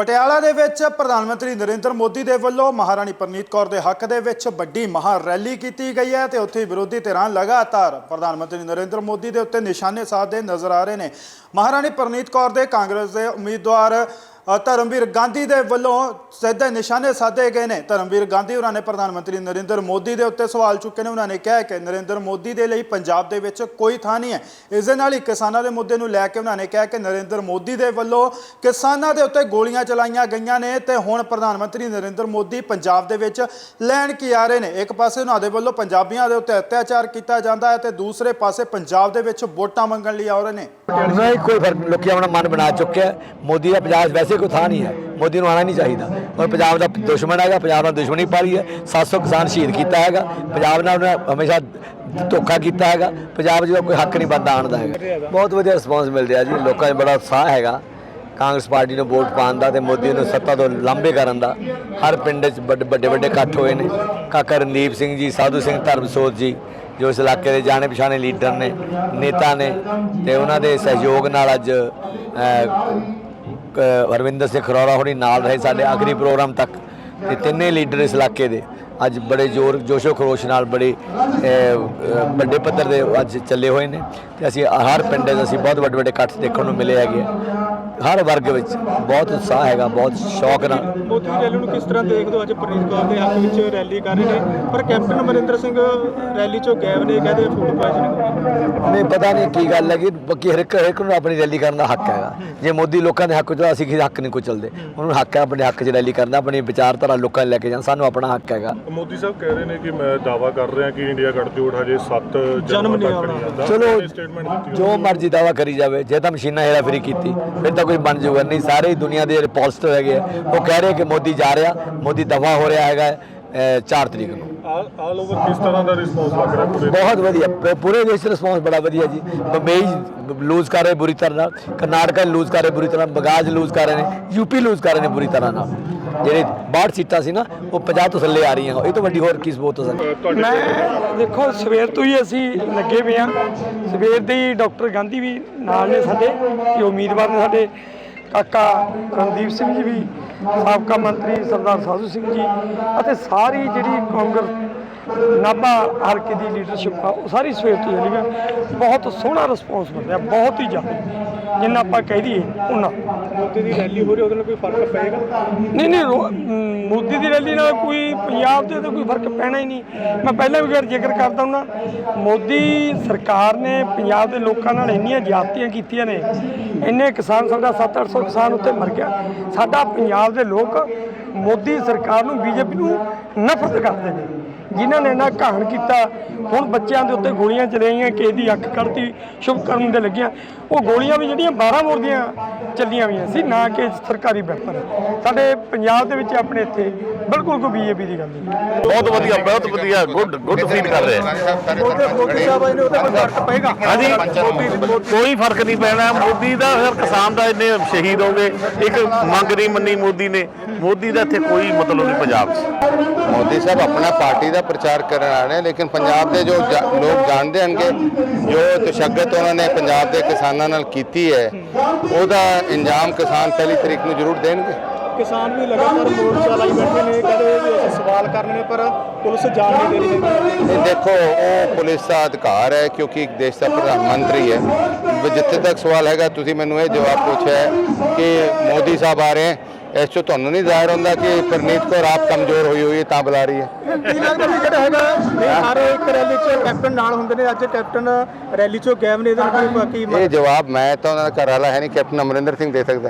ਪਟਿਆਲਾ ਦੇ ਵਿੱਚ ਪ੍ਰਧਾਨ ਮੰਤਰੀ ਨਰਿੰਦਰ ਮੋਦੀ ਦੇ ਵੱਲੋਂ ਮਹਾਰਾਣੀ ਪ੍ਰਨੀਤ ਕੌਰ ਦੇ ਹੱਕ ਦੇ ਵਿੱਚ ਵੱਡੀ ਮਹਾ ਰੈਲੀ ਕੀਤੀ ਗਈ ਹੈ ਤੇ ਉੱਥੇ ਵਿਰੋਧੀ ਧਿਰਾਂ ਲਗਾਤਾਰ ਪ੍ਰਧਾਨ ਮੰਤਰੀ ਨਰਿੰਦਰ ਮੋਦੀ ਦੇ ਉੱਤੇ ਨਿਸ਼ਾਨੇ ਸਾਧਦੇ ਨਜ਼ਰ ਆ ਰਹੇ ਨੇ। ਮਹਾਰਾਣੀ ਪ੍ਰਨੀਤ ਕੌਰ ਦੇ ਕਾਂਗਰਸ ਦੇ ਉਮੀਦਵਾਰ ਧਰਮਵੀਰ ਗਾਂਧੀ ਦੇ ਵੱਲੋਂ ਸਿੱਧੇ ਨਿਸ਼ਾਨੇ ਸਾਧੇ ਗਏ ਨੇ। ਧਰਮਵੀਰ ਗਾਂਧੀ ਉਹਨਾਂ ਨੇ ਪ੍ਰਧਾਨ ਮੰਤਰੀ ਨਰਿੰਦਰ ਮੋਦੀ ਦੇ ਉੱਤੇ ਸਵਾਲ ਚੁੱਕੇ ਨੇ। ਉਹਨਾਂ ਨੇ ਕਿਹਾ ਕਿ ਨਰਿੰਦਰ ਮੋਦੀ ਦੇ ਲਈ ਪੰਜਾਬ ਦੇ ਵਿੱਚ ਕੋਈ ਥਾਂ ਨਹੀਂ ਹੈ। ਇਸ ਦੇ ਨਾਲ ਹੀ ਕਿਸਾਨਾਂ ਦੇ ਮੁੱਦੇ ਨੂੰ ਲੈ ਕੇ ਉਹਨਾਂ ਨੇ ਕਿਹਾ ਕਿ ਨਰਿੰਦਰ ਮੋਦੀ ਦੇ ਵੱਲੋਂ ਕਿਸਾਨਾਂ ਦੇ ਉੱਤੇ ਗੋਲੀਆਂ ਚਲਾਈਆਂ ਗਈਆਂ ਨੇ ਤੇ ਹੁਣ ਪ੍ਰਧਾਨ ਮੰਤਰੀ ਨਰਿੰਦਰ ਮੋਦੀ ਪੰਜਾਬ ਦੇ ਵਿੱਚ ਲੈਣ ਕੀ ਆ ਰਹੇ ਨੇ। ਇੱਕ ਪਾਸੇ ਉਹਨਾਂ ਦੇ ਵੱਲੋਂ ਪੰਜਾਬੀਆਂ ਦੇ ਉੱਤੇ ਅਤਿਆਚਾਰ ਕੀਤਾ ਜਾਂਦਾ ਹੈ ਤੇ ਦੂਸਰੇ ਪਾਸੇ ਪੰਜਾਬ ਦੇ ਵਿੱਚ ਵੋਟਾਂ ਮੰਗਣ ਲਈ ਆ ਰਹੇ ਨੇ। ਨਹੀਂ, ਕੋਈ ਫ਼ਰਕ ਲੋਕੀ ਆਪਣਾ ਮਨ ਬਣਾ ਚੁੱਕਿਆ ਮੋਦੀ ਦਾ ਪੰਜਾਬ ਵੈਸੇ ਕੋਈ ਥਾਂ ਨਹੀਂ ਹੈ। ਮੋਦੀ ਨੂੰ ਆਣਾ ਨਹੀਂ ਚਾਹੀਦਾ। ਔਰ ਪੰਜਾਬ ਦਾ ਦੁਸ਼ਮਣ ਹੈਗਾ, ਪੰਜਾਬ ਨਾਲ ਦੁਸ਼ਮਣੀ ਪਾਲੀ ਹੈ। 700 ਕਿਸਾਨ ਸ਼ਹੀਦ ਕੀਤਾ ਹੈਗਾ। ਪੰਜਾਬ ਨਾਲ ਉਹਨੇ ਹਮੇਸ਼ਾ ਧੋਖਾ ਕੀਤਾ ਹੈਗਾ। ਪੰਜਾਬ 'ਚ ਕੋਈ ਹੱਕ ਨਹੀਂ ਬੰਦਾ ਆਉਣ ਦਾ ਹੈਗਾ। ਬਹੁਤ ਵਧੀਆ ਰਿਸਪੌਂਸ ਮਿਲ ਰਿਹਾ ਜੀ। ਲੋਕਾਂ 'ਚ ਬੜਾ ਉਤਸ਼ਾਹ ਹੈਗਾ। ਕਾਂਗਰਸ ਪਾਰਟੀ ਨੂੰ ਵੋਟ ਪਾਉਣ ਦਾ ਤੇ ਮੋਦੀ ਨੂੰ ਸੱਤਾ ਤੋਂ ਲਾਂਭੇ ਕਰਨ ਦਾ। ਹਰ ਪਿੰਡ 'ਚ ਵੱਡੇ ਵੱਡੇ ਵੱਡੇ ਇਕੱਠ ਹੋਏ ਨੇ। ਕਾਕਾ ਰਣਦੀਪ ਸਿੰਘ ਜੀ, ਸਾਧੂ ਸਿੰਘ ਧਰਮਸੋਤ ਜੀ, ਜੋ ਇਸ ਇਲਾਕੇ ਦੇ ਜਾਣੇ ਪਛਾਣੇ ਲੀਡਰ ਨੇ, ਨੇਤਾ ਨੇ ਤੇ ਉਹਨਾਂ ਦੇ ਸਹਿਯੋਗ ਨਾਲ ਅੱਜ ਹਰਵਿੰਦਰ ਸਿੰਘ ਖਰੋੜਾ ਹੋਣੀ ਨਾਲ ਰਹੇ ਸਾਡੇ ਆਖਰੀ ਪ੍ਰੋਗਰਾਮ ਤੱਕ ਤੇ ਤਿੰਨੇ ਲੀਡਰ ਇਸ ਇਲਾਕੇ ਦੇ ਅੱਜ ਬੜੇ ਜ਼ੋਰ, ਜੋਸ਼ੋ ਖਰੋਸ਼ ਨਾਲ ਬੜੇ ਵੱਡੇ ਪੱਧਰ ਦੇ ਅੱਜ ਚੱਲੇ ਹੋਏ ਨੇ ਤੇ ਅਸੀਂ ਹਰ ਪਿੰਡ 'ਚ ਅਸੀਂ ਬਹੁਤ ਵੱਡੇ ਵੱਡੇ ਇਕੱਠ ਦੇਖਣ ਨੂੰ ਮਿਲੇ ਹੈਗੇ ਆ। ਹਰ ਵਰਗ ਵਿੱਚ ਬਹੁਤ ਉਤਸ਼ਾਹ ਹੈਗਾ ਬਹੁਤ ਸ਼ੌਕ ਨਾਲ। ਮੋਦੀ ਰੈਲੀ ਨੂੰ ਕਿਸ ਤਰ੍ਹਾਂ ਦੇਖਦੇ ਹੋ? ਅੱਜ ਪ੍ਰੀਤ ਕੌਰ ਦੇ ਹੱਕ ਵਿੱਚ ਰੈਲੀ ਕਰ ਰਹੇ ਨੇ। ਪਰ ਕੈਪਟਨ ਅਮਰਿੰਦਰ ਸਿੰਘ ਰੈਲੀ ਚੋਂ ਗਾਇਬ ਨੇ ਕਹਿੰਦੇ ਫੂਡ ਪੋਇਜ਼ਨਿੰਗ ਨਹੀਂ ਪਤਾ ਨਹੀਂ ਕੀ ਗੱਲ ਹੈਗੀ। ਬਾਕੀ ਹਰ ਇੱਕ ਹਰ ਇੱਕ ਨੂੰ ਆਪਣੀ ਰੈਲੀ ਕਰਨ ਦਾ ਹੱਕ ਹੈਗਾ। ਜੇ ਮੋਦੀ ਲੋਕਾਂ ਦੇ ਹੱਕ 'ਚ ਅਸੀਂ ਕਿਸੇ ਹੱਕ ਨਹੀਂ ਕੁਚਲਦੇ। ਉਹਨੂੰ ਹੱਕ ਹੈ ਆਪਣੇ ਹੱਕ 'ਚ ਰੈਲੀ ਕਰਨ ਆਪਣੀ ਵਿਚਾਰਧਾਰਾ ਲੋਕਾਂ 'ਚ ਲੈ ਕੇ ਜਾਣ। ਸਾਨੂੰ ਆਪਣਾ ਹੱਕ ਹੈਗਾ। ਮੋਦੀ ਸਾਹਿਬ ਕਹਿ ਰਹੇ ਨੇ ਕਿ ਮੈਂ ਦਾਵਾ ਕਰ ਰਿਹਾ ਕਿ ਇੰਡੀਆ ਗੱਠਜੋੜ ਹਜੇ 7 ਜਨਮ ਨਹੀਂ ਆਉਣਾ। ਚਲੋ ਜੋ ਮਰਜ਼ੀ ਦਾਵਾ ਕਰੀ ਜਾਵੇ। ਜੇ ਤਾਂ ਮਸ਼ੀਨਾਂ ਹੇਰਾਫੇਰੀ ਕੀਤੀ ਫਿਰ ਤਾਂ ਕੋਈ ਬਣ ਜਾਊਗਾ ਨਹੀਂ ਸਾਰੇ ਦੁਨੀਆ ਦੇ ਰਿਪੋਸਟਰ ਹੈਗੇ ਆ, ਉਹ ਕਹਿ ਰਹੇ ਕਿ ਮੋਦੀ ਜਾ ਰਿਹਾ ਮੋਦੀ ਦਫਾ ਹੋ ਰਿਹਾ ਹੈਗਾ 4 ਤਰੀਕ ਨੂੰ। ਆਲ ਓਵਰ ਕਿਸ ਤਰ੍ਹਾਂ ਦਾ ਰਿਸਪੌਂਸ ਲੱਗ ਰਿਹਾ ਪੂਰੇ? ਬਹੁਤ ਵਧੀਆ ਪੂਰੇ ਦੇਸ਼ ਦਾ ਰਿਸਪੌਂਸ ਬੜਾ ਵਧੀਆ ਜੀ। ਬੰਬਈ ਲੂਜ਼ ਕਰ ਰਹੇ ਬੁਰੀ ਤਰ੍ਹਾਂ ਨਾਲ ਕਰਨਾਟਕਾ ਲੂਜ਼ ਕਰ ਰਹੇ ਬੁਰੀ ਤਰ੍ਹਾਂ ਬਗਾਜ ਲੂਜ਼ ਕਰ ਰਹੇ ਨੇ ਯੂਪੀ ਲੂਜ਼ ਕਰ ਰਹੇ ਨੇ ਬੁਰੀ ਤਰ੍ਹਾਂ ਨਾਲ। ਜਿਹੜੇ 62 ਸੀਟਾਂ ਸੀ ਨਾ ਉਹ 50 ਤੋਂ ਥੱਲੇ ਆ ਰਹੀਆਂ। ਇਹ ਤੋਂ ਵੱਡੀ ਹੋਰ ਕੀ ਸਬੂਤ ਹੋ ਸਕਦੀ? ਮੈਂ ਦੇਖੋ ਸਵੇਰ ਤੋਂ ਹੀ ਅਸੀਂ ਲੱਗੇ ਪਏ ਆ ਸਵੇਰ ਦੇ ਹੀ ਡਾਕਟਰ ਗਾਂਧੀ ਵੀ ਨਾਲ ਨੇ ਸਾਡੇ ਤੇ ਉਮੀਦਵਾਰ ਨੇ ਸਾਡੇ। ਕਾਕਾ ਰਣਦੀਪ ਸਿੰਘ ਜੀ ਵੀ ਸਾਬਕਾ ਮੰਤਰੀ ਸਰਦਾਰ ਸਾਧੂ ਸਿੰਘ ਜੀ ਅਤੇ ਸਾਰੀ ਜਿਹੜੀ ਕਾਂਗਰਸ ਨਾਭਾ ਹਲਕੇ ਦੀ ਲੀਡਰਸ਼ਿਪ ਆ ਉਹ ਸਾਰੀ ਸਵੇਰ ਤੋਂ ਹੀ ਚੱਲੀ ਆ। ਬਹੁਤ ਸੋਹਣਾ ਰਿਸਪੌਂਸ ਮਿਲ ਰਿਹਾ ਬਹੁਤ ਹੀ ਜ਼ਿਆਦਾ। ਜਿੰਨਾ ਆਪਾਂ ਕਹਿ ਦਈਏ ਉਹਨਾਂ ਮੋਦੀ ਦੀ ਰੈਲੀ ਹੋ ਰਹੀ ਉਹਦੇ ਨਾਲ ਕੋਈ ਫ਼ਰਕ ਪਏਗਾ? ਨਹੀਂ ਨਹੀਂ ਰੋ- ਮੋਦੀ ਦੀ ਰੈਲੀ ਨਾਲ ਕੋਈ ਪੰਜਾਬ ਦੇ ਤੇ ਕੋਈ ਫ਼ਰਕ ਪੈਣਾ ਹੀ ਨਹੀਂ। ਮੈਂ ਪਹਿਲਾਂ ਵੀ ਗੱਲ ਜ਼ਿਕਰ ਕਰਦਾ ਹੁਣਾ ਮੋਦੀ ਸਰਕਾਰ ਨੇ ਪੰਜਾਬ ਦੇ ਲੋਕਾਂ ਨਾਲ ਇੰਨੀਆਂ ਜ਼ਿਆਦਤੀਆਂ ਕੀਤੀਆਂ ਨੇ ਇੰਨੇ ਕਿਸਾਨ ਸਾਡਾ 7-800 ਕਿਸਾਨ ਉੱਤੇ ਮਰ ਗਿਆ। ਸਾਡਾ ਪੰਜਾਬ ਦੇ ਲੋਕ ਮੋਦੀ ਸਰਕਾਰ ਨੂੰ ਬੀਜੇਪੀ ਨੂੰ ਨਫ਼ਰਤ ਕਰਦੇ ਨੇ। ਜਿਨ੍ਹਾਂ ਨੇ ਇਹਨਾਂ ਕਹਾਣ ਕੀਤਾ ਹੁਣ ਬੱਚਿਆਂ ਦੇ ਉੱਤੇ ਗੋਲੀਆਂ ਚਲਾਈਆਂ ਕਿਸੇ ਦੀ ਅੱਖ ਕੱਢਤੀ ਸ਼ੁਭ ਕਰਨ ਦੇ ਲੱਗੀਆਂ। ਉਹ ਗੋਲੀਆਂ ਵੀ ਜਿਹੜੀਆਂ 12 ਬੋਰ ਦੀਆਂ ਚੱਲੀਆਂ ਹੋਈਆਂ ਸੀ ਨਾ ਕਿ ਸਰਕਾਰੀ ਵੈਪਨ। ਸਾਡੇ ਪੰਜਾਬ ਦੇ ਵਿੱਚ ਆਪਣੇ ਇੱਥੇ ਬਿਲਕੁਲ ਕੋਈ ਬੀਜੇਪੀ ਦੀ ਗੱਲ ਨਹੀਂ। ਬਹੁਤ ਵਧੀਆ ਬਹੁਤ ਵਧੀਆ ਗੁੱਡ ਗੁੱਡ ਫੀਲ ਕਰ ਰਹੇ ਨੇ ਕੋਈ ਫ਼ਰਕ ਪਏਗਾ। ਹਾਂਜੀ। ਕੋਈ ਫ਼ਰਕ ਨਹੀਂ ਪੈਣਾ। ਮੋਦੀ ਦਾ ਫਿਰ ਕਿਸਾਨ ਦਾ ਇੰਨੇ ਸ਼ਹੀਦ ਹੋ ਗਏ। ਇੱਕ ਮੰਗ ਨਹੀਂ ਮੰਨੀ ਮੋਦੀ ਨੇ। ਮੋਦੀ ਦਾ ਇੱਥੇ ਕੋਈ ਮਤਲਬ ਨਹੀਂ ਪੰਜਾਬ 'ਚ। ਮੋਦੀ ਸਾਹਿਬ ਆਪਣਾ ਪਾਰਟੀ ਦਾ ਪ੍ਰਚਾਰ ਕਰਨ ਆ ਰਹੇ ਲੇਕਿਨ ਪੰਜਾਬ ਦੇ ਜੋ ਲੋਕ ਜਾਣਦੇ ਹੋਣਗੇ ਜੋ ਤਸ਼ੱਦਦ ਉਹਨਾਂ ਨੇ ਪੰਜਾਬ ਦੇ ਕਿਸਾਨਾਂ ਨਾਲ ਕੀਤੀ ਹੈ ਉਹਦਾ ਇੰਜਾਮ ਕਿਸਾਨ ਪਹਿਲੀ ਤਰੀਕ ਨੂੰ ਜ਼ਰੂਰ ਦੇਣਗੇ। ਕਿਸਾਨ ਵੀ ਲਗਾਤਾਰ ਮੋਰਚਾ ਲਾਈ ਬੈਠੇ ਨੇ ਕਹਿੰਦੇ ਵੀ ਸਵਾਲ ਕਰਨੇ ਨੇ ਪਰ ਪੁਲਿਸ ਜਾਣ ਨਹੀਂ ਦੇ ਰਹੀ ਹੈ ਇਹ ਦੇਖੋ ਉਹ ਪੁਲਿਸ ਦਾ ਅਧਿਕਾਰ ਹੈ ਕਿਉਂਕਿ ਇੱਕ ਦੇਸ਼ ਦਾ ਪ੍ਰਧਾਨ ਮੰਤਰੀ ਹੈ। ਜਿੱਥੇ ਤੱਕ ਸਵਾਲ ਹੈਗਾ ਤੁਸੀਂ ਮੈਨੂੰ ਇਹ ਜਵਾਬ ਪੁੱਛਿਆ ਕਿ ਮੋਦੀ ਸਾਹਿਬ ਆ ਰਹੇ ਹੈ। ਇਸ ਤੋਂ ਤੁਹਾਨੂੰ ਨਹੀਂ ਜ਼ਾਹਿਰ ਹੁੰਦਾ ਕਿ ਪ੍ਰਨੀਤ ਕੌਰ ਆਪ ਕਮਜ਼ੋਰ ਹੋਈ ਹੋਈ ਹੈ ਤਾਂ ਬੁਲਾ ਰਹੀ ਹੈ। ਕੀ ਲੱਗਦਾ ਵੀ ਜਿਹੜਾ ਹੈਗਾ ਨਹੀਂ ਹਰ ਇੱਕ ਰੈਲੀ 'ਚ ਕੈਪਟਨ ਨਾਲ ਹੁੰਦੇ ਨੇ ਅੱਜ ਕੈਪਟਨ ਰੈਲੀ 'ਚੋਂ ਗਾਇਬ ਨੇ ਇਹਦੇ ਨਾਲ ਕੋਈ ਬਾਕੀ ਇਹ ਜਵਾਬ ਮੈਂ ਤਾਂ ਉਹਨਾਂ ਦਾ ਘਰ ਵਾਲਾ ਹੈ ਨਹੀਂ ਕੈਪਟਨ ਅਮਰਿੰਦਰ ਸਿੰਘ ਦੇ ਸਕਦਾ।